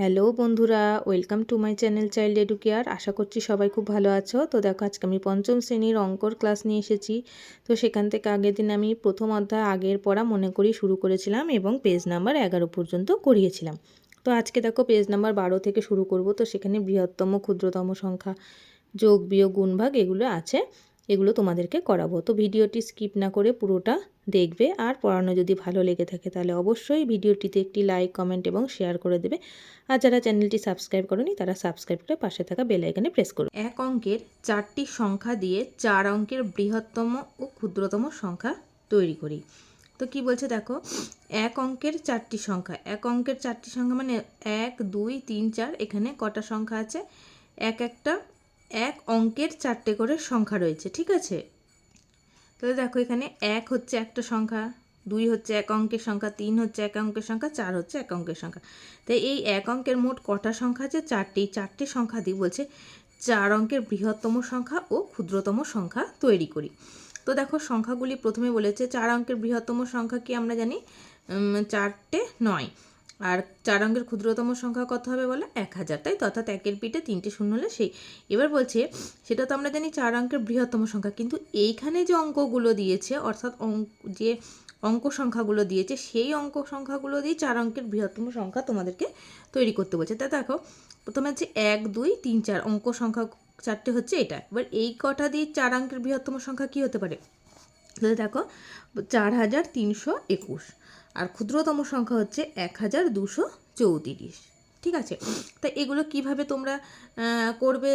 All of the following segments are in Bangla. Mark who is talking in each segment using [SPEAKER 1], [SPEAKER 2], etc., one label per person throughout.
[SPEAKER 1] হ্যালো বন্ধুরা, welcome to my channel child educare. আশা করছি সবাই খুব ভালো আছো। তো দেখো, আজকে আমি পঞ্চম শ্রেণির অঙ্কর ক্লাস নিয়ে এসেছি। তো সেখান থেকে আগের দিন আমি প্রথম অধ্যায় আগের পড়া মনে করি শুরু করেছিলাম এবং পেজ নাম্বার এগারো পর্যন্ত করিয়েছিলাম। তো আজকে দেখো পেজ নাম্বার বারো থেকে শুরু করব। তো সেখানে বৃহত্তম, ক্ষুদ্রতম সংখ্যা যোগ, বিয়োগ গুণভাগ এগুলো আছে। এগুলো তোমাদেরকে করাবো। তো ভিডিওটি স্কিপ না করে পুরোটা দেখবে। আর পড়ানো যদি ভালো লেগে থাকে তাহলে অবশ্যই ভিডিওটিতে একটি লাইক কমেন্ট এবং শেয়ার করে দেবে। আর যারা চ্যানেলটি সাবস্ক্রাইব করনি তারা সাবস্ক্রাইব করে পাশে থাকা বেল আইকনে প্রেস করুন এক অঙ্কের চারটি সংখ্যা দিয়ে চার অঙ্কের বৃহত্তম ও ক্ষুদ্রতম সংখ্যা তৈরি করি। তো কি বলছে দেখো? এক অঙ্কের চারটি সংখ্যা। এক অঙ্কের চারটি সংখ্যা মানে এক, দুই, তিন, চার এখানে কটা সংখ্যা আছে? এক একটা এক অঙ্কের চারটে করে সংখ্যা রয়েছে, ঠিক আছে? তাহলে দেখো এখানে এক হচ্ছে একটা সংখ্যা, দুই হচ্ছে এক অঙ্কের সংখ্যা, তিন হচ্ছে এক অঙ্কের সংখ্যা, চার হচ্ছে এক অঙ্কের সংখ্যা। তাই এই এক অঙ্কের মোট কটা সংখ্যা আছে? চারটি। চারটি সংখ্যা দিয়ে বলছে চার অঙ্কের বৃহত্তম সংখ্যা ও ক্ষুদ্রতম সংখ্যা তৈরি করি। তো দেখো সংখ্যাগুলি প্রথমে বলেছে চার অঙ্কের বৃহত্তম সংখ্যা কি আমরা জানি? চারটে নয়। আর চার অঙ্কের ক্ষুদ্রতম সংখ্যা কত হবে বলে? এক হাজার। তাই তো? অর্থাৎ একের পিঠে তিনটে শূন্য হলে সেই। এবার বলছে, সেটা তো আমরা জানি চার অঙ্কের বৃহত্তম সংখ্যা, কিন্তু এইখানে যে অঙ্কগুলো দিয়েছে, অর্থাৎ অঙ্ক, যে অঙ্ক সংখ্যাগুলো দিয়েছে, সেই অঙ্ক সংখ্যাগুলো দিয়ে চার অঙ্কের বৃহত্তম সংখ্যা তোমাদেরকে তৈরি করতে বলছে। তা দেখো, প্রথমে হচ্ছে এক, দুই, তিন, চার। অঙ্ক সংখ্যা চারটে হচ্ছে এটা। এবার এই কটা দিয়ে চার অঙ্কের বৃহত্তম সংখ্যা কী হতে পারে? তাহলে দেখো, চার হাজার তিনশো একুশ। আর ক্ষুদ্রতম সংখ্যা হচ্ছে এক হাজার দুশো চৌত্রিশ। ঠিক আছে? তা এগুলো কীভাবে তোমরা করবে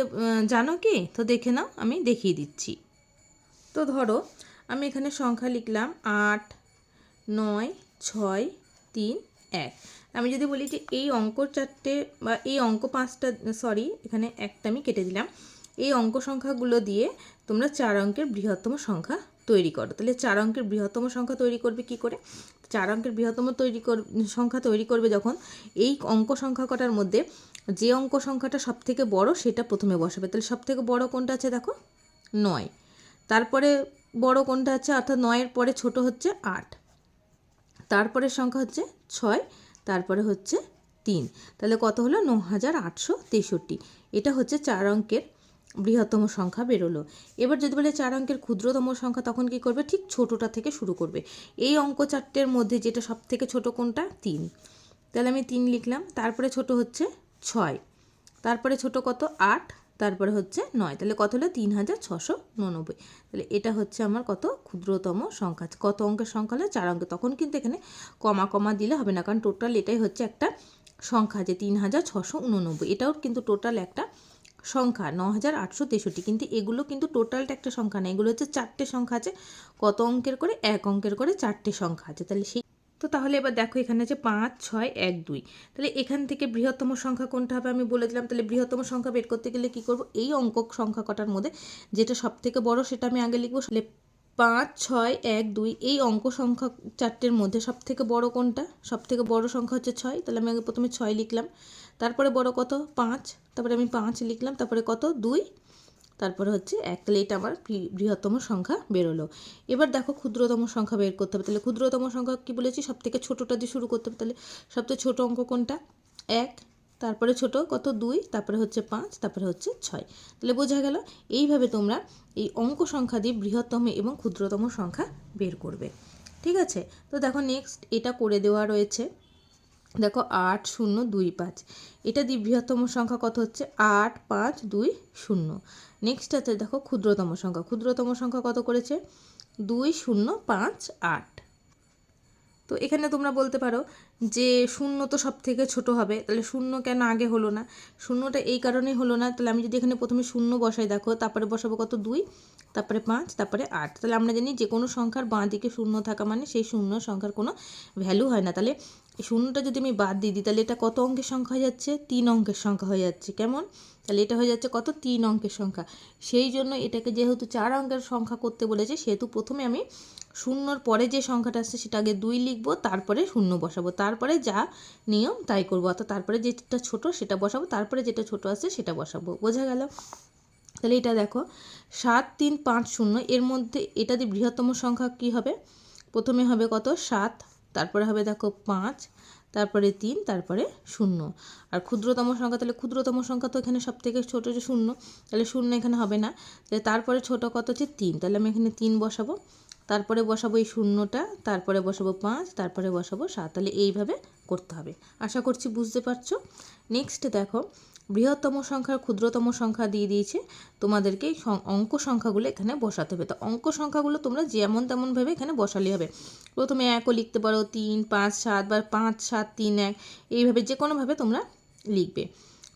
[SPEAKER 1] জানো কি? তো দেখে নাও, আমি দেখিয়ে দিচ্ছি। তো ধরো, আমি এখানে সংখ্যা লিখলাম আট, নয়, ছয়, তিন, এক। আমি যদি বলি যে এই অঙ্ক চারটে বা এই অঙ্ক পাঁচটা, সরি, এখানে একটা আমি কেটে দিলাম। এই অঙ্ক সংখ্যাগুলো দিয়ে তোমরা চার অঙ্কের বৃহত্তম সংখ্যা তৈরি করো। তাহলে চার অঙ্কের বৃহত্তম সংখ্যা তৈরি করবে কি করে? চার অঙ্কের বৃহত্তম তৈরি কর, সংখ্যা তৈরি করবে যখন, এই অঙ্ক সংখ্যা কটার মধ্যে যে অঙ্ক সংখ্যাটা সব থেকে বড় সেটা প্রথমে বসাবে। তাহলে সব থেকে বড় কোনটা আছে দেখো? নয়। তারপরে বড় কোনটা আছে? অর্থাৎ নয়ের পরে ছোট হচ্ছে আট। তারপরের সংখ্যা হচ্ছে ছয়, তারপরে হচ্ছে তিন। তাহলে কত হলো? ন হাজার আটশো তেষট্টি। এটা হচ্ছে চার অঙ্কের বৃহত্তম সংখ্যা বেরোলো। এবার যদি বলে চার অঙ্কের ক্ষুদ্রতম সংখ্যা, তখন কি করবে? ঠিক ছোটোটা থেকে শুরু করবে। এই অঙ্ক চারটের মধ্যে যেটা সব থেকে ছোটো কোনটা? তিন। তাহলে আমি তিন লিখলাম। তারপরে ছোট হচ্ছে ছয়। তারপরে ছোট কত? আট। তারপরে হচ্ছে নয়। তাহলে কত হলো? তিন হাজার ছশো উননব্বই তাহলে এটা হচ্ছে আমার কত? ক্ষুদ্রতম সংখ্যা। কত অঙ্কের সংখ্যা হলে? চার অঙ্কে তখন কিন্তু এখানে কমা কমা দিলে হবে না। কারণ টোটাল এটাই হচ্ছে একটা সংখ্যা যে তিন হাজার ছশো উননব্বই। এটাও কিন্তু টোটাল একটা সংখ্যা ন হাজার আটশো তেষট্টি। কিন্তু এগুলো কিন্তু টোটালটা একটা সংখ্যা না। এগুলো হচ্ছে চারটে সংখ্যা আছে। কত অঙ্কের করে? এক অঙ্কের করে চারটে সংখ্যা আছে। তাহলে সেই তো তাহলে এবার দেখো এখানে আছে পাঁচ, ছয়, এক, দুই। তাহলে এখান থেকে বৃহত্তম সংখ্যা কোনটা হবে আমি বলে দিলাম। তাহলে বৃহত্তম সংখ্যা বের করতে গেলে কি করব? এই অঙ্ক সংখ্যা কটার মধ্যে যেটা সব থেকে বড় সেটা আমি আগে লিখব। পাঁচ, ছয়, এক, দুই, এই অঙ্ক সংখ্যা চারটের মধ্যে সব থেকে বড় কোনটা? সব থেকে বড় সংখ্যা হচ্ছে ছয়, তাহলে আমি আগে প্রথমে ছয় লিখলাম। তারপরে বড় কত? পাঁচ, তারপরে আমি পাঁচ লিখলাম, তারপরে কত? দুই, তারপরে হচ্ছে এক, তাহলে এটা আমার বৃহত্তম সংখ্যা বেরোলো। এবার দেখো ক্ষুদ্রতম সংখ্যা বের করতে হবে। তাহলে ক্ষুদ্রতম সংখ্যা কী বলেছি? সব থেকে ছোটোটা দিয়ে শুরু করতে হবে। তাহলে সবথেকে ছোটো অঙ্ক কোনটা? এক তারপরে ছোট, কত? দুই, তারপরে হচ্ছে পাঁচ, তারপরে হচ্ছে ছয়। তাহলে বোঝা গেল, এইভাবে তোমরা এই অঙ্ক সংখ্যা দিয়ে বৃহত্তম এবং ক্ষুদ্রতম সংখ্যা বের করবে। ঠিক আছে? তো দেখো নেক্সট এটা করে দেওয়া রয়েছে। দেখো আট, শূন্য, দুই, পাঁচ। এটা দিয়ে বৃহত্তম সংখ্যা কত হচ্ছে? আট, পাঁচ, দুই, শূন্য। নেক্সট আছে দেখো ক্ষুদ্রতম সংখ্যা। ক্ষুদ্রতম সংখ্যা কত করেছে? দুই, শূন্য, পাঁচ, আট। তো এখানে তোমরা বলতে পারো যে শূন্য তো সব থেকে ছোট হবে, তাহলে শূন্য কেন আগে হলো না? শূন্যটা এই কারণেই হলো না, তাহলে আমি যদি এখানে প্রথমে শূন্য বসাই, দেখো, তারপরে বসাবো কত? দুই, তারপরে পাঁচ, তারপরে আট, তাহলে আমরা জানি যে কোনো সংখ্যার বাঁ দিকে শূন্য থাকা মানে সেই শূন্য সংখ্যার কোনো ভ্যালু হয় না। তাহলে শূন্যটা যদি আমি বাদ দিয়ে দিই, তাহলে এটা কত অঙ্কের সংখ্যা হয়ে যাচ্ছে? তিন অঙ্কের সংখ্যা হয়ে যাচ্ছে। কেমন? তাহলে এটা হয়ে যাচ্ছে কত? তিন অঙ্কের সংখ্যা। সেই জন্য এটাকে যেহেতু চার অঙ্কের সংখ্যা করতে বলেছে, সেহেতু প্রথমে আমি শূন্যর পরে যে সংখ্যাটা আসছে, সেটা আগে দুই লিখব, তারপরে শূন্য বসাবো। তারপরে যা নিয়ম, তাই করব। অর্থাৎ তারপরে যেটা ছোট, সেটা বসাবো। তারপরে যেটা ছোট আছে, সেটা বসাবো। বোঝা গেল? তাহলে এটা দেখো, সাত, তিন, পাঁচ, শূন্য, এর মধ্যে এটা দিয়ে বৃহত্তম সংখ্যা কি হবে? প্রথমে হবে কত? সাত তারপরে হবে দেখো পাঁচ, তারপরে তিন, তারপরে শূন্য। আর ক্ষুদ্রতম সংখ্যা, তাহলে ক্ষুদ্রতম সংখ্যা তো এখানে সব থেকে ছোটো যে শূন্য, তাহলে শূন্য এখানে হবে না। তাহলে তারপরে ছোট কত হচ্ছে? তিন। তাহলে আমি এখানে তিন বসাবো। তারপরে বসাবো এই শূন্যটা, তারপরে বসাবো পাঁচ, তারপরে বসাবো সাত। তাহলে এইভাবে করতে হবে। আশা করছি বুঝতে পারছ। নেক্সট দেখো বৃহত্তম সংখ্যার ক্ষুদ্রতম সংখ্যা দিয়ে দিয়েছে। তোমাদেরকে অঙ্ক সংখ্যাগুলো এখানে বসাতে হবে। তো অঙ্ক সংখ্যাগুলো তোমরা যেমন তেমনভাবে এখানে বসালে হবে। প্রথমে একও লিখতে পারো তিন, পাঁচ, সাত বা পাঁচ, সাত, তিন, এক। এইভাবে যে কোনোভাবে তোমরা লিখবে।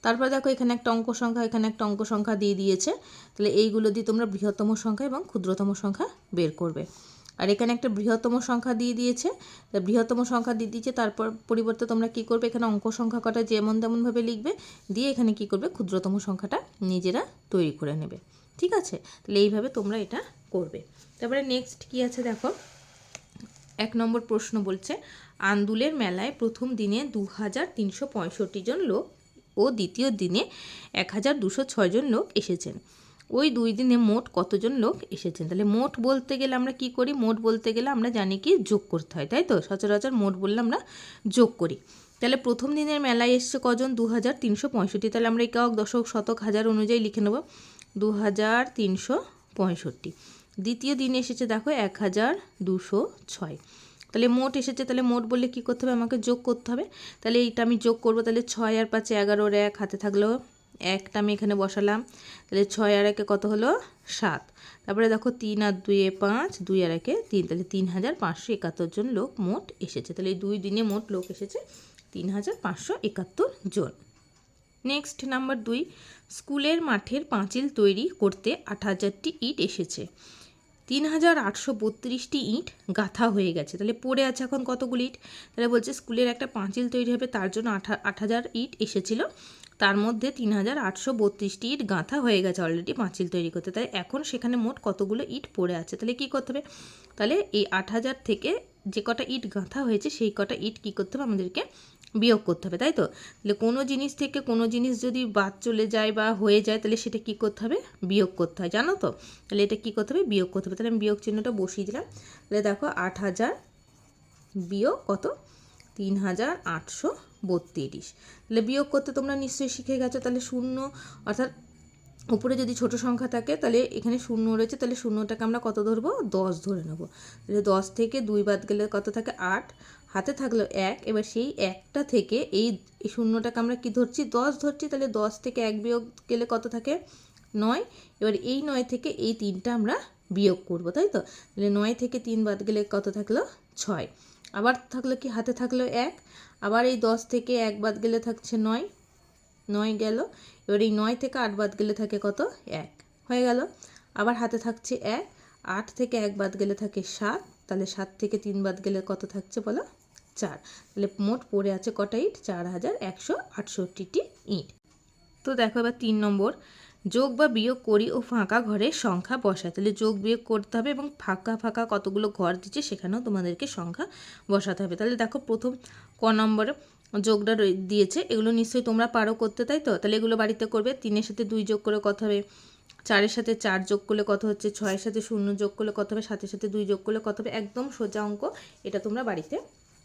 [SPEAKER 1] তারপর দেখো এখানে একটা অঙ্ক সংখ্যা, এখানে একটা অঙ্ক সংখ্যা দিয়ে দিয়েছে। তাহলে এইগুলো দিয়ে তোমরা বৃহত্তম সংখ্যা এবং ক্ষুদ্রতম সংখ্যা বের করবে। আর এখানে একটা বৃহত্তম সংখ্যা দিয়ে দিয়েছে। বৃহত্তম সংখ্যা দিয়ে দিয়েছে, তারপর পরিবর্তে তোমরা কি করবে? এখানে অঙ্ক সংখ্যা কটা যেমন তেমনভাবে লিখবে, দিয়ে এখানে কি করবে? ক্ষুদ্রতম সংখ্যাটা নিজেরা তৈরি করে নেবে। ঠিক আছে? তাহলে এইভাবে তোমরা এটা করবে। তারপরে নেক্সট কি আছে দেখো? এক নম্বর প্রশ্ন বলছে, আন্দুলের মেলায় প্রথম দিনে দু হাজার তিনশো পঁয়ষট্টি জন লোক ও দ্বিতীয় দিনে এক হাজার দুশো ছয়জন লোক এসেছেন। ওই দুই দিনে মোট কতজন লোক এসেছেন? তাহলে মোট বলতে গেলে আমরা কি করি? মোট বলতে গেলে আমরা জানি কি, যোগ করতে হয়, তাই তো? সচরাচর মোট বললে আমরা যোগ করি। তাহলে প্রথম দিনের মেলায় এসছে কজন? দু হাজার তিনশো পঁয়ষট্টি। তাহলে আমরা একক দশক, শতক, হাজার অনুযায়ী লিখে নেব। দু হাজার তিনশো পঁয়ষট্টি। দ্বিতীয় দিনে এসেছে দেখো এক হাজার দুশো ছয়। তাহলে মোট এসেছে, তাহলে মোট বললে কী করতে হবে? আমাকে যোগ করতে হবে। তাহলে এইটা আমি যোগ করব, তাহলে ছয় আর পাঁচে এগারোর এক, হাতে থাকল একটা আমি এখানে বসালাম। তাহলে ছয় আর একে কত হলো? সাত। তারপরে দেখো তিন আর দুইয়ে পাঁচ, দুই আর একে তিন। তাহলে তিন হাজার পাঁচশো একাত্তর জন লোক মোট এসেছে। তাহলে দুই দিনে মোট লোক এসেছে তিন হাজার পাঁচশো একাত্তর জন। নেক্সট নাম্বার দুই, স্কুলের মাঠের পাঁচিল তৈরি করতে আট হাজারটি ইট এসেছে। তিন হাজার আটশো বত্রিশটি ইট গাঁথা হয়ে গেছে। তাহলে পড়ে আছে এখন কতগুলি ইট? তাহলে বলছে স্কুলের একটা পাঁচিল তৈরি হবে, তার জন্য আট হাজার ইট এসেছিল। তার মধ্যে তিন হাজার আটশো বত্রিশটি ইট গাঁথা হয়ে গেছে অলরেডি পাঁচিল তৈরি করতে। তাই এখন সেখানে মোট কতগুলো ইট পড়ে আছে? তাহলে কী করতে হবে? তাহলে এই আট হাজার থেকে যে কটা ইট গাঁথা হয়েছে, সেই কটা ইট কী করতে হবে? আমাদেরকে বিয়োগ করতে হবে, তাই তো? তাহলে কোনো জিনিস থেকে কোনো জিনিস যদি বাদ চলে যায় বা হয়ে যায়, তাহলে সেটা কী করতে হবে? বিয়োগ করতে হয়, জানো তো? তাহলে এটা কী করতে হবে? বিয়োগ করতে হবে। তাহলে আমি বিয়োগ চিহ্নটা বসিয়ে দিলাম। তাহলে দেখো আট হাজার বিয়োগ কত? তিন হাজার আটশো বত্রিশ। তাহলে বিয়োগ করতে তোমরা নিশ্চয়ই শিখে গেছো, তাহলে শূন্য, অর্থাৎ উপরে যদি ছোট সংখ্যা থাকে, তাহলে এখানে শূন্য রয়েছে, তাহলে শূন্যটাকে আমরা কত ধরবো? দশ ধরে নেব। তাহলে দশ থেকে দুই বাদ গেলে কত থাকে? আট। হাতে থাকল এক, এবার সেই একটা থেকে এই শূন্যটাকে আমরা কি ধরছি? দশ ধরছি, তাহলে দশ থেকে এক বিয়োগ গেলে কত থাকে? নয়। এবার এই নয় থেকে এই তিনটা আমরা বিয়োগ করব, তাই তো? তাহলে নয় থেকে তিন বাদ গেলে কত থাকল? ছয়। আবার থাকল কি? হাতে থাকল এক। আবার এই দশ থেকে এক বাদ গেলে থাকছে নয়। নয় গেল। এবার এই নয় থেকে আট বাদ গেলে থাকে কত? এক। হয়ে গেল। আবার হাতে থাকছে এক। আট থেকে এক বাদ গেলে থাকে সাত। তাহলে সাত থেকে তিন বাদ গেলে কত থাকছে বলো? চার। তাহলে মোট পড়ে আছে কটা ইট? চার হাজার একশো আটষট্টিটি ইট। তো দেখো এবার তিন নম্বর। যোগ বা বিয়োগ করি ও ফাঁকা ঘরের সংখ্যা বসায়। তাহলে যোগ বিয়োগ করতে হবে এবং ফাঁকা ফাঁকা কতগুলো ঘর দিচ্ছে সেখানেও তোমাদেরকে সংখ্যা বসাতে হবে। তাহলে দেখো প্রথম ক নম্বরে যোগটা দিয়েছে। এগুলো নিশ্চয়ই তোমরা পারো করতে, তাই তো? তাহলে এগুলো বাড়িতে করবে। তিনের সাথে দুই যোগ করে কত হবে? চারের সাথে চার যোগ করলে কত হচ্ছে? ছয়ের সাথে শূন্য যোগ করলে কত হবে? সাতের সাথে দুই যোগ করলে কত হবে? একদম সোজা অঙ্ক। এটা তোমরা বাড়িতে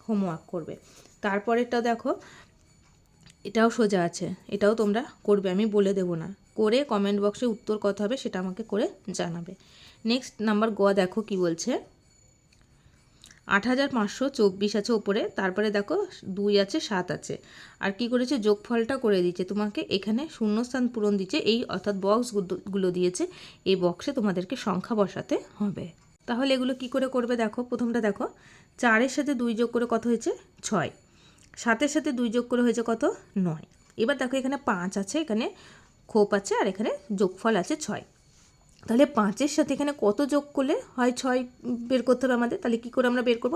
[SPEAKER 1] হোমওয়ার্ক করবে। তারপরেরটা দেখো, এটাও সোজা আছে। এটাও তোমরা করবে। আমি বলে দেব না। করে কমেন্ট বক্সে উত্তর কত হবে সেটা আমাকে করে জানাবে। নেক্সট নাম্বার গ দেখো কি বলছে। আট হাজার পাঁচশো চব্বিশ আছে ওপরে, তারপরে দেখো দুই আছে, সাত আছে। আর কি করেছে? যোগফলটা করে দিচ্ছে তোমাকে এখানে শূন্যস্থান পূরণ দিচ্ছে এই অর্থাৎ বক্সগুলো দিয়েছে। এই বক্সে তোমাদেরকে সংখ্যা বসাতে হবে। তাহলে এগুলো কি করে করবে দেখো? প্রথমটা দেখো। চারের সাথে দুই যোগ করে কত হয়েছে? ছয়। সাতের সাথে দুই যোগ করে হয়েছে কত? নয়। এবার দেখো এখানে পাঁচ আছে, এখানে খোপ আছে, আর এখানে যোগফল আছে ছয়। তাহলে পাঁচের সাথে এখানে কত যোগ করলে হয় ছয় বের করতে হবে আমাদের? তাহলে কী করে আমরা বের করব?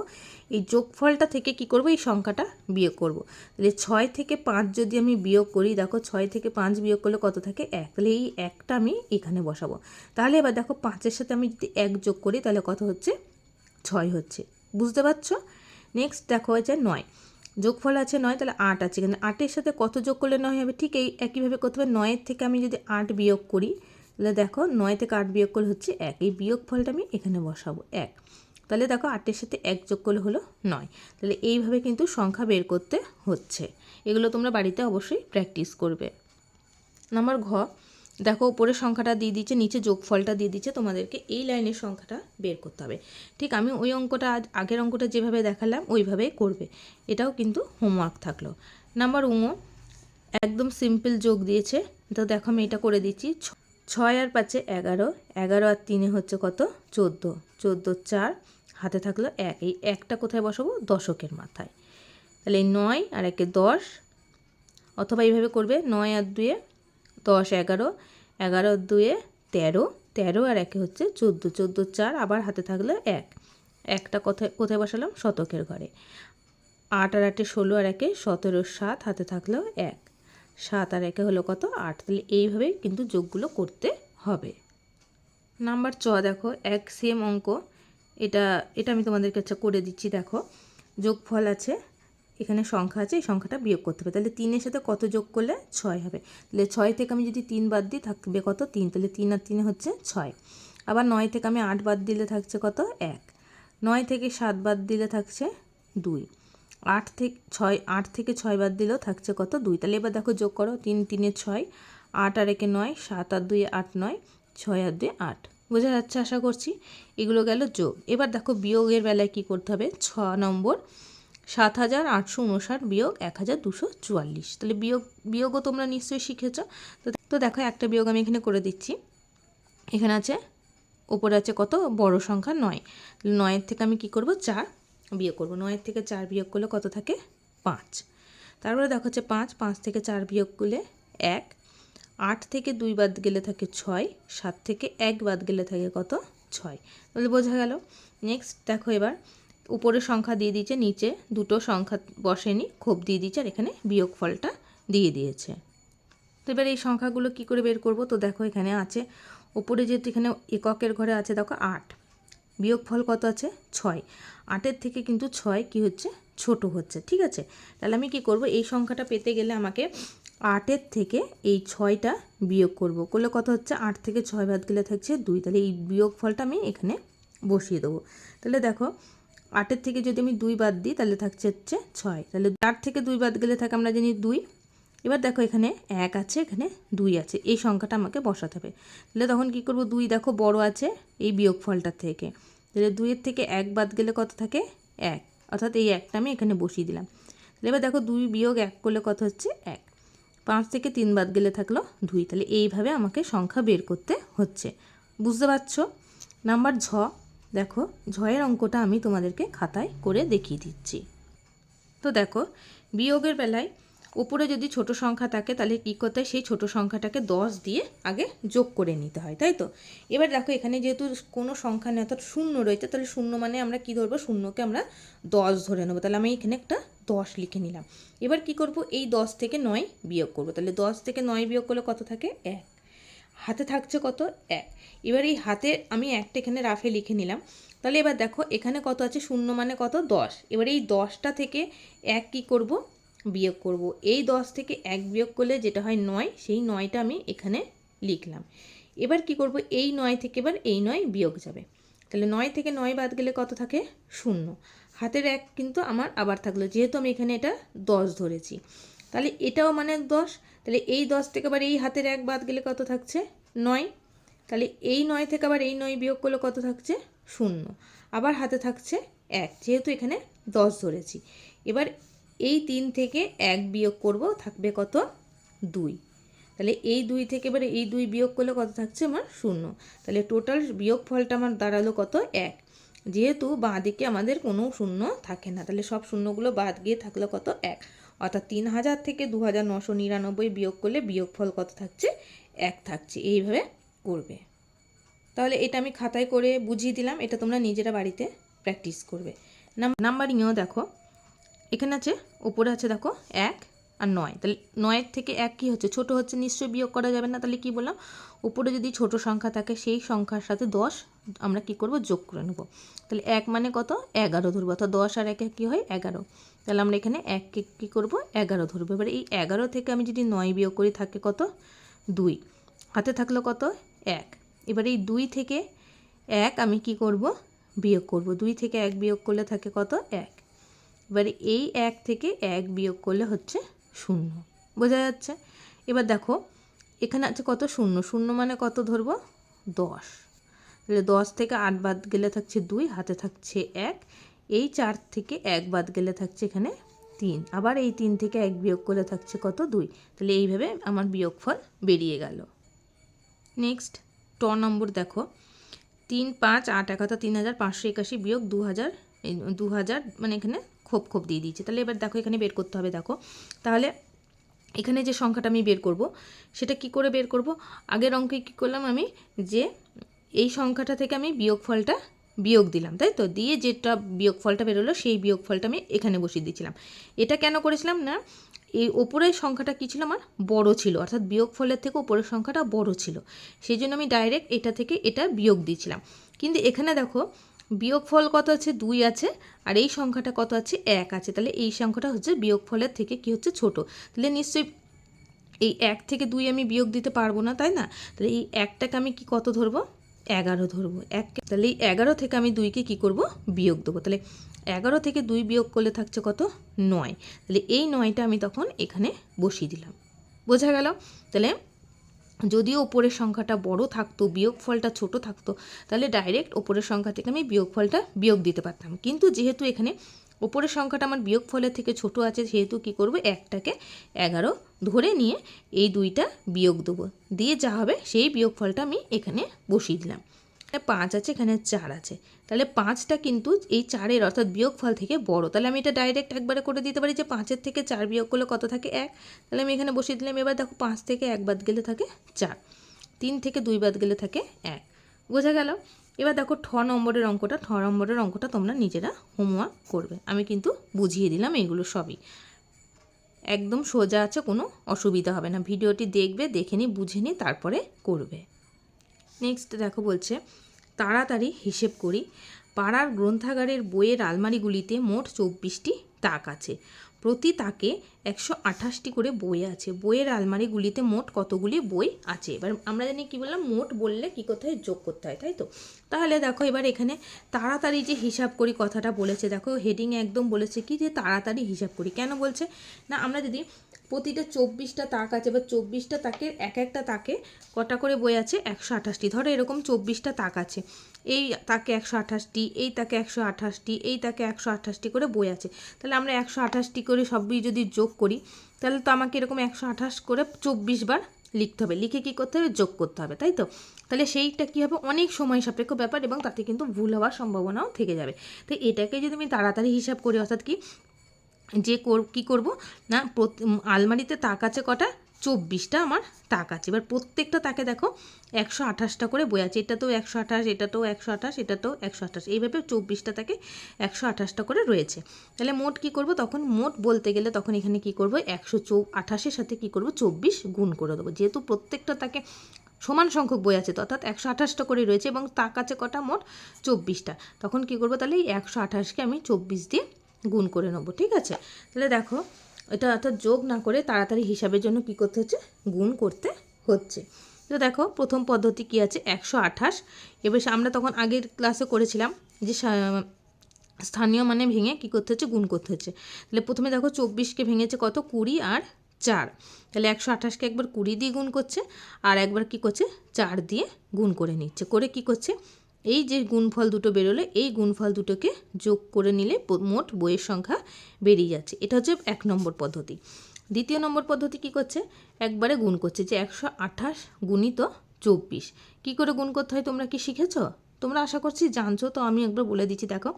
[SPEAKER 1] এই যোগফলটা থেকে কি করব? এই সংখ্যাটা বিয়োগ করব। তাহলে ছয় থেকে পাঁচ যদি আমি বিয়োগ করি, দেখো ছয় থেকে পাঁচ বিয়োগ করলে কত থাকে? এক। তাহলে এই একটা আমি এখানে বসাবো। তাহলে এবার দেখো পাঁচের সাথে আমি যদি এক যোগ করি, তাহলে কত হচ্ছে? ছয় হচ্ছে। বুঝতে পারছ? নেক্সট দেখো হয়েছে নয়। যোগফল আছে নয়, তাহলে আট আছে। কিন্তু আটের সাথে কত যোগ করলে নয় হবে? ঠিক এই একইভাবে করতে হবে। নয়ের থেকে আমি যদি আট বিয়োগ করি তাহলে দেখো নয় থেকে আট বিয়োগ করলে হচ্ছে এক? এই বিয়োগ ফলটা আমি এখানে বসাবো, এক। তাহলে দেখো আটের সাথে এক যোগ করলে হলো নয়। তাহলে এইভাবে কিন্তু সংখ্যা বের করতে হচ্ছে। এগুলো তোমরা বাড়িতে অবশ্যই প্র্যাকটিস করবে। নাম্বার ঘ, দেখো উপরের সংখ্যাটা দিয়ে দিচ্ছে নিচে যোগফলটা দিয়ে দিচ্ছে তোমাদেরকে এই লাইনের সংখ্যাটা বের করতে হবে। ঠিক আমি ওই অঙ্কটা আগের অঙ্কটা যেভাবে দেখালাম ওইভাবেই করবে। এটাও কিন্তু হোমওয়ার্ক থাকল। নাম্বার উঙো একদম সিম্পল যোগ দিয়েছে। তো দেখো আমি এটা করে দিচ্ছি ছয় আর পাঁচে এগারো এগারো আর তিনে হচ্ছে কত? চোদ্দ। চোদ্দ, চার, হাতে থাকল এক। এই একটা কোথায় বসাবো? দশকের মাথায়। তাহলে এই নয় আর একে দশ, অথবা এইভাবে করবে নয় আর দুয়ে দশ, এগারো এগারো দুয়ে তেরো তেরো আর একে হচ্ছে চোদ্দ। চোদ্দ, চার আবার হাতে থাকল এক। একটা কোথায় কোথায় বসালাম? শতকের ঘরে। আট আর আটে ষোলো আর একে সতেরো, সাত হাতে থাকল এক। সাত আর একে হলো কত? আট। তাহলে এইভাবেই কিন্তু যোগগুলো করতে হবে। নাম্বার চ দেখো, এক সেম অঙ্ক। এটা এটা আমি তোমাদের কাছে করে দিচ্ছি, দেখো। যোগফল আছে, এখানে সংখ্যা আছে, এই সংখ্যাটা বিয়োগ করতে হবে। তাহলে তিনের সাথে কত যোগ করলে? ছয় হবে। তাহলে ছয় থেকে আমি যদি তিন বাদ দিই, থাকবে কত? তিন। তাহলে তিন আর তিনে হচ্ছে ছয়। আবার নয় থেকে আমি আট বাদ দিলে থাকছে কত? এক। নয় থেকে সাত বাদ দিলে থাকছে দুই। আট থেকে ছয়, আট থেকে ছয় বাদ দিলেও থাকছে কত? দুই। তাহলে এবার দেখো যোগ করো, তিন, তিনে ছয়, আট আর একে নয়, সাত আর দুই, আট, নয়, ছয় আর দুই, আট। বোঝা যাচ্ছে? আশা করছি এগুলো গেল যোগ। এবার দেখো বিয়োগের বেলায় কি করতে হবে? ছ নম্বর, সাত হাজার আটশো উনষাট বিয়োগ এক হাজার দুশো চুয়াল্লিশ। তাহলে বিয়োগ, বিয়োগও তোমরা নিশ্চয়ই শিখেছ। তো তো দেখো একটা বিয়োগ আমি এখানে করে দিচ্ছি। এখানে আছে, ওপরে আছে কত? বড় সংখ্যা নয়। নয়ের থেকে আমি কি করব? চার। বিয়োগ করব। নয়ের থেকে চার বিয়োগ করলে কত থাকে? পাঁচ। তারপরে দেখো হচ্ছে পাঁচ পাঁচ থেকে চার বিয়োগ করলে এক। আট থেকে দুই বাদ গেলে থাকে ছয়, সাত থেকে এক বাদ গেলে থাকে কত? ছয়। তাহলে বোঝা গেল। নেক্সট দেখো এবার উপরে সংখ্যা দিয়ে দিয়েছে, নিচে দুটো সংখ্যা বসেনি খোপ দিয়ে দিয়েছে, আর এখানে বিয়োগ ফলটা দিয়ে দিয়েছে। তো এবার এই সংখ্যাগুলো কি করে বের করব? তো দেখো এখানে আছে ওপরে যেহেতু এখানে এককের ঘরে আছে, দেখো আট। বিয়োগফল কত আছে? ছয়। আটের থেকে কিন্তু ছয় কি হচ্ছে? ছোট হচ্ছে, ঠিক আছে? তাহলে আমি কি করব? এই সংখ্যাটা পেতে গেলে আমাকে আটের থেকে এই ছয়টা বিয়োগ করব। করলে কত হচ্ছে? আট থেকে ছয় বাদ গেলে থাকছে দুই। তাহলে এই বিয়োগফলটা আমি এখানে বসিয়ে দেবো। তাহলে দেখো, আটের থেকে যদি আমি দুই বাদ দিই, তাহলে থাকছে হচ্ছে ছয়। তাহলে আট থেকে দুই বাদ গেলে থাকে আমরা জানি দুই। এবার দেখো এখানে এক আছে, এখানে দুই আছে। এই সংখ্যাটা আমাকে বসাতে হবে। তাহলে তখন কি করব? দুই দেখো বড় আছে এই বিয়োগফলটার থেকে। তাহলে দুইয়ের থেকে এক বাদ গেলে কত থাকে? এক। অর্থাৎ এই একটা আমি এখানে বসিয়ে দিলাম। তাহলে এবার দেখো দুই বিয়োগ এক করলে কত হচ্ছে? এক। পাঁচ থেকে তিন বাদ গেলে থাকল দুই। তাহলে এইভাবে আমাকে সংখ্যা বের করতে হচ্ছে। বুঝতে পারছ? নাম্বার ঝ। দেখো ঝয়ের অঙ্কটা আমি তোমাদেরকে খাতায় করে দেখিয়ে দিচ্ছি। তো দেখো বিয়োগের বেলায় উপরে যদি ছোট সংখ্যা থাকে, তাহলে কী করতে হয়? সেই ছোট সংখ্যাটাকে দশ দিয়ে আগে যোগ করে নিতে হয়, তাই তো? এবার দেখো, এখানে যেহেতু কোনো সংখ্যা নেই, অর্থাৎ শূন্য রয়েছে, তাহলে শূন্য মানে আমরা কি ধরবো? শূন্যকে আমরা দশ ধরে নেব। তাহলে আমি এখানে একটা দশ লিখে নিলাম। এবার কি করব? এই দশ থেকে নয় বিয়োগ করব। তাহলে দশ থেকে নয় বিয়োগ করলে কত থাকে? এক। হাতে থাকছে কত? এক। এবার এই হাতে আমি একটা এখানে রাফে লিখে নিলাম। তাহলে এবার দেখো, এখানে কত আছে? শূন্য মানে কত? দশ। এবার এই দশটা থেকে এক কি করব? বিয়োগ করব। এই দশ থেকে এক বিয়োগ করলে যেটা হয় নয়, সেই নয়টা আমি এখানে লিখলাম। এবার কি করব? এই নয় থেকে এবার এই নয় বিয়োগ যাবে। তাহলে নয় থেকে নয় বাদ গেলে কত থাকে? শূন্য। হাতের এক কিন্তু আমার আবার থাকল, যেহেতু আমি এখানে এটা দশ ধরেছি। তাহলে এটাও মানে দশ। তাহলে এই দশ থেকে আবার এই হাতের এক বাদ গেলে কত থাকছে? নয়। তাহলে এই নয় থেকে আবার এই নয় বিয়োগ করলে কত থাকছে? শূন্য। আবার হাতে থাকছে এক, যেহেতু এখানে দশ ধরেছি। এবার এই তিন থেকে এক বিয়োগ করব, থাকবে কত? দুই। তাহলে এই দুই থেকে এবারে এই দুই বিয়োগ করলে কত থাকছে আমার শূন্য। তাহলে টোটাল বিয়োগ ফলটা আমার দাঁড়াল কত? এক। যেহেতু বাঁ দিকে আমাদের কোনো শূন্য থাকে না, তাহলে সব শূন্যগুলো বাদ গিয়ে থাকল কত? এক। অর্থাৎ তিন হাজার থেকে দু হাজার নশো নিরানব্বই বিয়োগ করলে বিয়োগফল কত থাকছে? এক থাকছে। এইভাবে করবে। তাহলে এটা আমি খাতায় করে বুঝিয়ে দিলাম, এটা তোমরা নিজেরা বাড়িতে প্র্যাকটিস করবে। নাম্বারিংয়েও দেখো। এখানে আছে ওপরে আছে দেখো, এক আর নয়। তাহলে নয়ের থেকে এক কী হচ্ছে? ছোট হচ্ছে, নিশ্চয়ই বিয়োগ করা যাবে না, তাহলে কি বললাম? উপরে যদি ছোট সংখ্যা থাকে, সেই সংখ্যার সাথে দশ আমরা কি করব? যোগ করে নেব। তাহলে এক মানে কত? এগারো ধরবো। অর্থাৎ দশ আর একে কী হয়? এগারো। তাহলে আমরা এখানে এককে কী করব? এগারো ধরবো। এবার এই এগারো থেকে আমি যদি নয় বিয়োগ করি, থাকে কত? দুই। হাতে থাকল কত? এক। এবার এই দুই থেকে এক আমি কি করব? বিয়োগ করব। দুই থেকে এক বিয়োগ করলে থাকে কত? এক। এবারে এই এক থেকে এক বিয়োগ করলে হচ্ছে শূন্য। বোঝা যাচ্ছে? এবার দেখো, এখানে আছে কত শূন্য? শূন্য মানে কত ধরবো? দশ। তাহলে দশ থেকে আট বাদ গেলে থাকছে দুই, হাতে থাকছে এক। এই চার থেকে এক বাদ গেলে থাকছে এখানে তিন। আবার এই তিন থেকে এক বিয়োগ করলে থাকছে কত? দুই। তাহলে এইভাবে আমার বিয়োগফল বেরিয়ে গেল। নেক্সট, ট নম্বর দেখো। তিন পাঁচ আট একাত্তর তিন হাজার পাঁচশো একাশি বিয়োগ দু হাজার দু হাজার মানে এখানে খোপ খোপ দিয়ে দিয়েছে। তাহলে এবার দেখো এখানে বের করতে হবে, দেখো। তাহলে এখানে যে সংখ্যাটা আমি বের করব, সেটা কি করে বের করব? আগের অঙ্কে কী করলাম আমি? যে এই সংখ্যাটা থেকে আমি বিয়োগফলটা বিয়োগ দিলাম, তাই তো? দিয়ে যেটা বিয়োগফলটা বেরোলো, সেই বিয়োগফলটা আমি এখানে বসিয়ে দিয়েছিলাম। এটা কেন করেছিলাম না? এই ওপরের সংখ্যাটা কী ছিল আমার? বড় ছিল। অর্থাৎ বিয়োগফলের থেকে ওপরের সংখ্যাটা বড় ছিল। সেই জন্য আমি ডাইরেক্ট এটা থেকে এটা বিয়োগ দিয়েছিলাম। কিন্তু এখানে দেখো বিয়োগফল কত আছে? দুই আছে। আর এই সংখ্যাটা কত আছে? এক আছে। তাহলে এই সংখ্যাটা হচ্ছে বিয়োগফলের থেকে কি হচ্ছে? ছোট। তাহলে নিশ্চয়ই এই এক থেকে দুই আমি বিয়োগ দিতে পারব না, তাই না? তাহলে এই একটাকে আমি কি কত ধরবো? এগারো ধরবো। এক তাহলে এই এগারো থেকে আমি দুইকে কি করব? বিয়োগ দেবো। তাহলে এগারো থেকে দুই বিয়োগ করলে থাকছে কত? নয়। তাহলে এই নয়টা আমি তখন এখানে বসিয়ে দিলাম। বোঝা গেল? তাহলে যদিও ওপরের সংখ্যাটা বড় থাকতো, বিয়োগফলটা ছোট থাকতো, তাহলে ডাইরেক্ট ওপরের সংখ্যা থেকে আমি বিয়োগফলটা বিয়োগ দিতে পারতাম। কিন্তু যেহেতু এখানে ওপরের সংখ্যাটা আমার বিয়োগফলের থেকে ছোট আছে, সেহেতু কি করব? একটাকে এগারো ধরে নিয়ে এই দুইটা বিয়োগ দেবো। দিয়ে যা হবে সেই বিয়োগফলটা আমি এখানে বসিয়ে দিলাম। পাঁচ আছে, এখানে চার আছে। তাহলে পাঁচটা কিন্তু এই চারের অর্থাৎ বিয়োগফল থেকে বড়। তাহলে আমি এটা ডাইরেক্ট একবারে করে দিতে পারি যে পাঁচের থেকে চার বিয়োগ করলে কত থাকে? এক। তাহলে আমি এখানে বসিয়ে দিলাম, এবার দেখো পাঁচ থেকে এক বাদ গেলে থাকে চার। তিন থেকে দুই বাদ গেলে থাকে এক। বোঝা গেল? এবার দেখো ঠ নম্বরের অঙ্কটা, ঠ নম্বরের অঙ্কটা তোমরা নিজেরা হোমওয়ার্ক করবে। আমি কিন্তু বুঝিয়ে দিলাম এইগুলো সবই। একদম সোজা আছে, কোনো অসুবিধা হবে না। ভিডিওটি দেখবে, দেখে নি বুঝে নি তারপরে করবে। নেক্সট দেখো বলছে, তাড়াতাড়ি হিসেব করি, পাড়ার গ্রন্থাগারের বইয়ের আলমারিগুলিতে মোট চব্বিশটি তাক আছে। প্রতি তাকে একশো আঠাশটি করে বই আছে। বইয়ের আলমারিগুলিতে মোট কতগুলি বই আছে? এবার আমরা জানি কী বললাম, মোট বললে কী হয় যোগ করতে হয়, তাই তো? তাহলে দেখো এবার এখানে তাড়াতাড়ি যে হিসাব করি কথাটা বলেছে, দেখো হেডিং একদম বলেছে কি যে তাড়াতাড়ি হিসাব করি। কেন বলছে? না, আমরা যদি প্রতিটা চব্বিশটা তাক আছে বা চব্বিশটা তাকের এক একটা তাকে কটা করে বই আছে? একশো আঠাশটি। ধরো এরকম চব্বিশটা তাক আছে। এই তাকে একশো আঠাশটি, এই তাকে একশো আঠাশটি, এই তাকে একশো আঠাশটি করে বই আছে। তাহলে আমরা একশো আঠাশটি করে সবই যদি যোগ করি, তাহলে তো আমাকে এরকম একশো আঠাশ করে চব্বিশ বার লিখতে হবে। লিখে কী করতে হবে? যোগ করতে হবে, তাই তো? তাহলে সেইটা কী হবে? অনেক সময় সাপেক্ষ ব্যাপার এবং তাতে কিন্তু ভুল হওয়ার সম্ভাবনাও থেকে যাবে। তো এটাকে যদি আমি তাড়াতাড়ি হিসাব করি, অর্থাৎ কি যে কর, কী করব? না আলমারিতে তাক আছে কটা? চব্বিশটা আমার তাক আছে। এবার প্রত্যেকটা তাকে দেখো, একশো আঠাশটা করে বই আছে। এটাতেও একশো আঠাশ এটাতেও একশো আঠাশ এটাতেও একশো আঠাশ। এইভাবে চব্বিশটা তাকে একশো আঠাশটা করে রয়েছে। তাহলে মোট কি করব? তখন মোট বলতে গেলে তখন এখানে কি করব? একশো চৌ, আঠাশের সাথে কি করব? চব্বিশ গুণ করে দেবো। যেহেতু প্রত্যেকটা তাকে সমান সংখ্যক বই আছে, তো অর্থাৎ একশো আঠাশটা করে রয়েছে এবং তাক আছে কটা? মোট চব্বিশটা। তখন কি করব? তাহলে এই একশো আঠাশকে আমি চব্বিশ দিয়ে গুণ করে নেব, ঠিক আছে? তাহলে দেখো, এটা অর্থাৎ যোগ না করে তাড়াতাড়ি হিসাবের জন্য কী করতে হচ্ছে? গুণ করতে হচ্ছে। তো দেখো, প্রথম পদ্ধতি কী আছে? একশো আঠাশ। এবার আমরা তখন আগের ক্লাসে করেছিলাম যে স্থানীয় মানে ভেঙে কী করতে হচ্ছে? গুণ করতে হচ্ছে। তাহলে প্রথমে দেখো, চব্বিশকে ভেঙেছে কত? কুড়ি আর চার। তাহলে একশো আঠাশকে একবার কুড়ি দিয়ে গুণ করছে, আর একবার কী করছে? চার দিয়ে গুণ করে নিচ্ছে। করে কী করছে? এই যে গুণফল দুটো বেরোলে, এই গুণফল দুটোকে যোগ করে নিলে মোট বইয়ের সংখ্যা বেরিয়ে যাচ্ছে। এটা হচ্ছে এক নম্বর পদ্ধতি। দ্বিতীয় নম্বর পদ্ধতি কি করছে? একবারে গুণ করছে যে একশো আঠাশ গুণিত চব্বিশ। কী করে গুণ করতে হয় তোমরা কি শিখেছ? তোমরা আশা করছি জানছো, তো আমি একবার বলে দিচ্ছি, দেখো।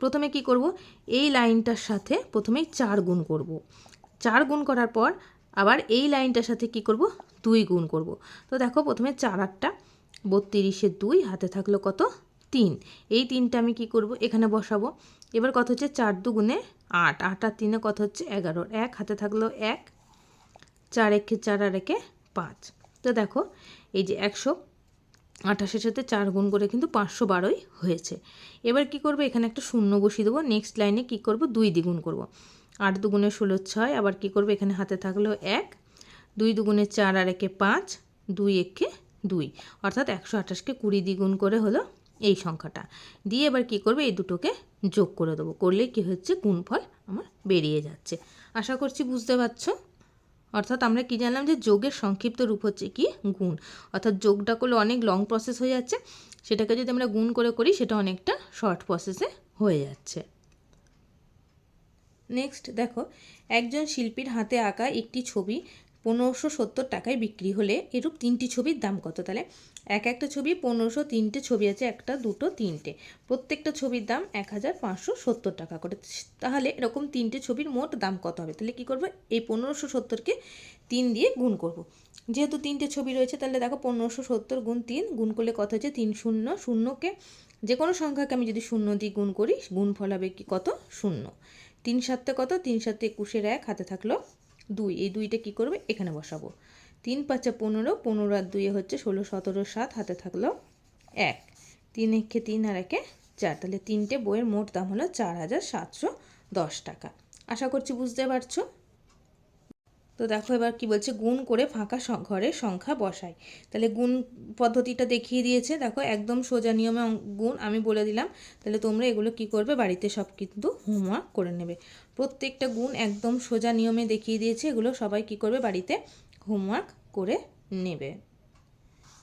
[SPEAKER 1] প্রথমে কি করব? এই লাইনটার সাথে প্রথমেই চার গুণ করব। চার গুণ করার পর আবার এই লাইনটার সাথে কি করব? দুই গুণ করব। তো দেখো, প্রথমে চার আটটা বত্রিশে দুই, হাতে থাকল কত? তিন। এই তিনটা আমি কি করব? এখানে বসাবো। এবার কত হচ্ছে চার দুগুণে আট। আট আর তিনে কত হচ্ছে এগারো। এক, হাতে থাকল এক। চার একে চার আর একে পাঁচ। তো দেখো, এই যে একশো আঠাশের সাথে চার গুণ করে কিন্তু পাঁচশো বারোই হয়েছে। এবার কি করব? এখানে একটা শূন্য বসিয়ে দেবো। নেক্সট লাইনে কি করব? দুই দ্বিগুণ করব। আট দুগুণে ষোলো ছয়, আবার কি করব? এখানে হাতে থাকল এক। দুই দুগুণে চার আর একে পাঁচ। দুই একে দুই। অর্থাৎ একশো আঠাশকে কুড়ি দ্বিগুণ করে হলো এই সংখ্যাটা। দিয়ে এবার কি করবে? এই দুটোকে যোগ করে দেবো। করলে কি হচ্ছে? গুণফল আমার বেরিয়ে যাচ্ছে। আশা করছি বুঝতে পারছ? অর্থাৎ আমরা কি জানলাম যে যোগের সংক্ষিপ্ত রূপ হচ্ছে কি? গুণ। অর্থাৎ যোগটা করলে অনেক লং প্রসেস হয়ে যাচ্ছে। সেটাকে যদি আমরা গুণ করে করি, সেটা অনেকটা শর্ট প্রসেসে হয়ে যাচ্ছে। নেক্সট দেখো, একজন শিল্পীর হাতে আঁকা একটি ছবি পনেরোশো সত্তর টাকায় বিক্রি হলে এরূপ তিনটি ছবির দাম কত? তাহলে এক একটা ছবি পনেরোশো, তিনটে ছবি আছে, একটা, দুটো, তিনটে। প্রত্যেকটা ছবির দাম এক হাজার পাঁচশো সত্তর টাকা করে। তাহলে এরকম তিনটে ছবির মোট দাম কত হবে? তাহলে কী করব? এই পনেরোশো সত্তরকে তিন দিয়ে গুণ করব। যেহেতু তিনটে ছবি রয়েছে, তাহলে দেখো পনেরোশো সত্তর গুণ তিন, গুণ করলে কত হচ্ছে? তিন শূন্য শূন্যকে যে কোনো সংখ্যাকে আমি যদি শূন্য দিয়ে গুণ করি গুণ ফল হবে কি কত? শূন্য। তিন সাতটা কত? তিন সাতে একুশের এক, হাতে থাকল দুই। এই দুইটা কি করবে? এখানে বসাবো। তিন পাঁচে পনেরো পনেরো আর দুইয়ে হচ্ছে ষোলো, সতেরো, সাত, হাতে থাকল এক। তিন একে তিন আর একে চার। তাহলে তিনটে বইয়ের মোট দাম হলো চার হাজার সাতশো দশ টাকা। আশা করছি বুঝতে পারছ। তো দেখো এবার কি বলছে? গুণ করে ফাঁকা ঘরের সংখ্যা বসাই তাহলে গুণ পদ্ধতিটা দেখিয়ে দিয়েছে। দেখো একদম সোজা নিয়মে গুণ আমি বলে দিলাম। তাহলে তোমরা এগুলো কি করবে? বাড়িতে সব কিন্তু হোমওয়ার্ক করে নেবে। প্রত্যেকটা গুণ একদম সোজা নিয়মে দেখিয়ে দিয়েছে। এগুলো সবাই কি করবে? বাড়িতে হোমওয়ার্ক করে নেবে।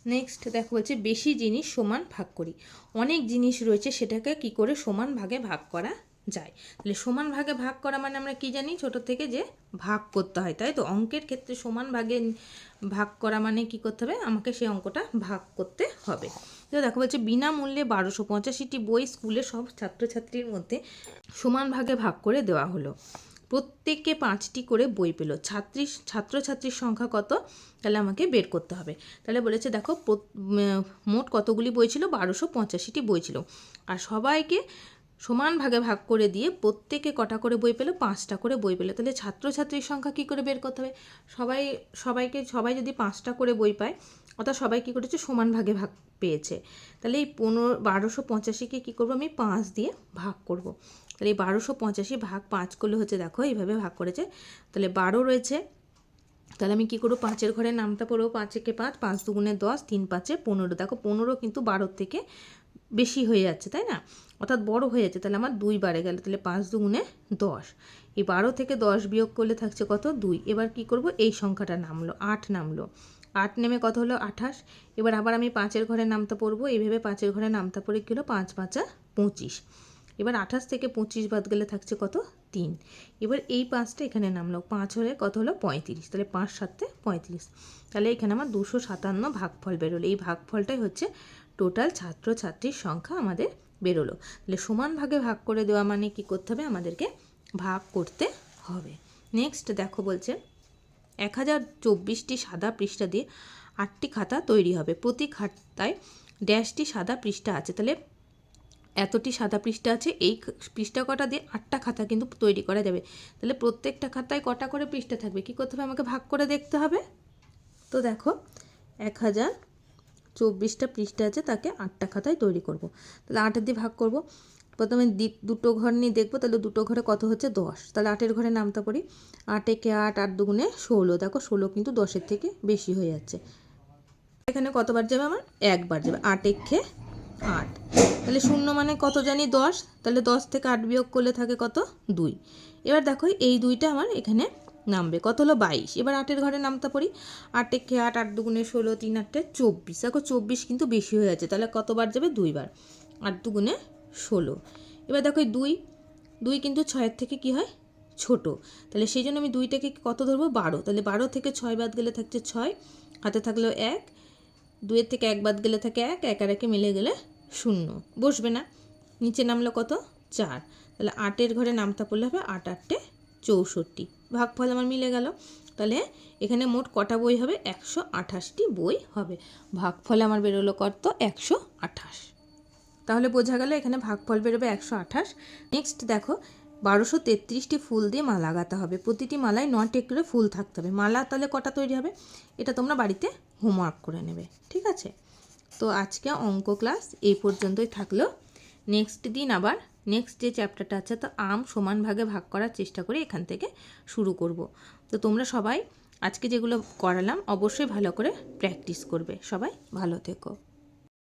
[SPEAKER 1] নেক্সট দেখো বলছে, বেশি জিনিস সমান ভাগ করি। অনেক জিনিস রয়েছে সেটাকে কি করে সমান ভাগে ভাগ করা যায়। তাহলে সমান ভাগে ভাগ করা মানে আমরা কি জানি? ছোট থেকে যে ভাগ করতে হয়, তাই তো? অঙ্কের ক্ষেত্রে সমান ভাগে ভাগ করা মানে কি করতে হবে? আমাকে সেই অঙ্কটা ভাগ করতে হবে। তো দেখো বলছে, বিনামূল্যে বারোশো পঁচাশিটি বই স্কুলে সব ছাত্রছাত্রীর মধ্যে সমান ভাগে ভাগ করে দেওয়া হলো। প্রত্যেককে পাঁচটি করে বই পেল। ছাত্রী, ছাত্রছাত্রীর সংখ্যা কত? তাহলে আমাকে বের করতে হবে। তাহলে বলেছে, দেখো মোট কতগুলি বই ছিল? বারোশো পঁচাশিটি বই ছিল। আর সবাইকে সমান ভাগে ভাগ করে দিয়ে প্রত্যেকে কটা করে বই পেল? পাঁচটা করে বই পেল। তাহলে ছাত্রছাত্রীর সংখ্যা কী করে বের করতে হবে? সবাই, সবাইকে, সবাই যদি পাঁচটা করে বই পায়, অর্থাৎ সবাই কী করেছে? সমান ভাগে ভাগ পেয়েছে। তাহলে এই পনেরো, বারোশো পঁচাশিকে কী করব আমি? পাঁচ দিয়ে ভাগ করব। তাহলে এই বারোশো পঁচাশি ভাগ পাঁচ করলে হচ্ছে দেখো, এইভাবে ভাগ করেছে। তাহলে বারো রয়েছে। তাহলে আমি কী করব? পাঁচের ঘরে নামটা পড়ব। পাঁচেকে পাঁচ পাঁচ দুগুণে দশ, তিন পাঁচে পনেরো। দেখো, পনেরো কিন্তু বারোর থেকে বেশি হয়ে যাচ্ছে, তাই না? অর্থাৎ বড় হয়ে যাচ্ছে। তাহলে আমার দুই বারে গেল, তাহলে পাঁচ দুগুণে দশ। এই বারো থেকে দশ বিয়োগ করলে থাকছে কত? দুই। এবার কি করব? এই সংখ্যাটা নামলো, আট নামলো। আট নেমে কত হলো? আঠাশ। এবার আবার আমি পাঁচের ঘরে নামতে পড়ব। এইভাবে পাঁচের ঘরে নামতে পড়ে কী হলো? পাঁচ পাঁচা পঁচিশ। এবার আঠাশ থেকে পঁচিশ বাদ গেলে থাকছে কত? তিন। এবার এই পাঁচটা এখানে নামলো। পাঁচ হলে কত হলো? পঁয়ত্রিশ। তাহলে পাঁচ সাতে পঁয়ত্রিশ। তাহলে এখানে আমার দুশো সাতান্ন ভাগফল বেরোলো। এই ভাগফলটাই হচ্ছে টোটাল ছাত্রছাত্রীর সংখ্যা আমাদের বেরোলো। তাহলে সমান ভাগে ভাগ করে দেওয়া মানে কি করতে হবে? আমাদেরকে ভাগ করতে হবে। নেক্সট দেখো বলছে, এক হাজার চব্বিশটি সাদা পৃষ্ঠা দিয়ে আটটি খাতা তৈরি হবে। প্রতি খাতায় ড্যাশটি সাদা পৃষ্ঠা আছে। তাহলে এতটি সাদা পৃষ্ঠা আছে, এই পৃষ্ঠা কটা দিয়ে আটটা খাতা কিন্তু তৈরি করা যাবে। তাহলে প্রত্যেকটা খাতায় কটা করে পৃষ্ঠা থাকবে? কী করতে হবে? আমাকে ভাগ করে দেখতে হবে। তো দেখো, এক হাজার চব্বিশটা পৃষ্ঠা আছে, তাকে আটটা খাতায় তৈরি করব। তাহলে আটের দিয়ে ভাগ করব। প্রথমে দুটো ঘর নিয়ে দেখব, তাহলে দুটো ঘরে কত হচ্ছে? দশ। তাহলে আটের ঘরে নামতে পারি আট একে আট আট দুগুণে ষোলো। দেখো ষোলো কিন্তু দশের থেকে বেশি হয়ে যাচ্ছে। এখানে কতবার যাবে আমার? একবার যাবে। আট একে আট। তাহলে শূন্য মানে কত জানি? দশ। তাহলে দশ থেকে আট বিয়োগ করলে থাকে কত? দুই। এবার দেখো এই দুইটা আমার এখানে নামবে। কত হলো? বাইশ। এবার আটের ঘরে নামতে পড়ি আটে খে আট আট দুগুণে ষোলো, তিন আটটে চব্বিশ। দেখো চব্বিশ কিন্তু বেশি হয়ে যাচ্ছে। তাহলে কতবার যাবে? দুইবার। আট দুগুণে ষোলো। এবার দেখো দুই। দুই কিন্তু ছয়ের থেকে কি হয়? ছোট। তাহলে সেই জন্য আমি দুইটাকে কত ধরবো? বারো। তাহলে বারো থেকে ছয় বাদ গেলে থাকছে ছয়। হাতে থাকল এক। দুইয়ের থেকে এক বাদ গেলে থাকে এক। এক আর একে মিলে গেলে শূন্য। বসবে না। নিচে নামলো কত? চার। তাহলে আটের ঘরে নামতা পড়লে হবে আট আটটে চৌষট্টি। ভাগফল আমার মিলে গেল। তাহলে এখানে মোট কটা বই হবে? একশো আঠাশটি বই হবে। ভাগফল আমার বেরোলো কত? একশো আঠাশ। তাহলে বোঝা গেল এখানে ভাগফল বেরোবে একশো আঠাশ। নেক্সট দেখো, বারোশো তেত্রিশটি ফুল দিয়ে মালা লাগাতে হবে। প্রতিটি মালায় নটি করে ফুল থাকতে হবে। মালা তাহলে কটা তৈরি হবে? এটা তোমরা বাড়িতে হোমওয়ার্ক করে নেবে। ঠিক আছে? তো আজকে অঙ্ক ক্লাস এই পর্যন্তই থাকল। নেক্সট দিন আবার নেক্সট যে চ্যাপ্টারটা আছে, তো আম সমান ভাগে ভাগ করার চেষ্টা করে এখান থেকে শুরু করব। তো তোমরা সবাই আজকে যেগুলো করালাম, অবশ্যই ভালো করে প্র্যাকটিস করবে। সবাই ভালো থেকো।